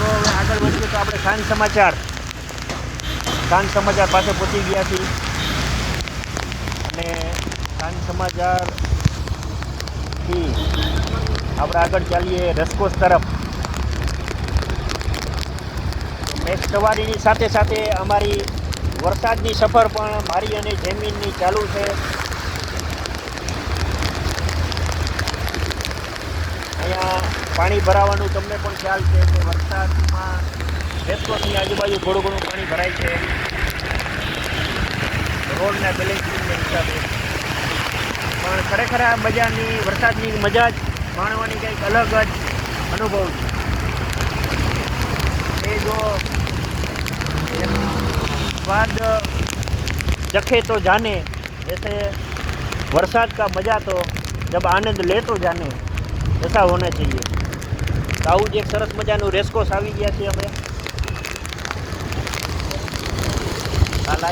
મિત્રો, હવે આગળ વધીએ તો આપણે ખાન સમાચાર. ખાન સમાચાર પાસે પહોંચી ગયા છીએ. અને ખાન સમાચારથી આપણે આગળ ચાલીએ રસકોસ તરફ. મેઘ સવારીની સાથે સાથે અમારી વરસાદની સફર પણ મારી અને જમીનની ચાલુ છે. પાણી ભરાવાનું તમને પણ ખ્યાલ છે કે વરસાદમાં રેસકોર્સની આજુબાજુ થોડું ઘણું પાણી ભરાય છે રોડના બેલેન્સિંગના હિસાબે પણ ખરેખર આ મજાની વરસાદની મજા જ માણવાની કંઈક અલગ જ અનુભવ છે એ જો स्वाद चखे तो जाने जैसे बरसात का मजा तो जब आनंद ले तो जाने ऐसा होना चाहिए તો આવું જ એક સરસ મજાનું રેસકોસ આવી ગયા છે અમે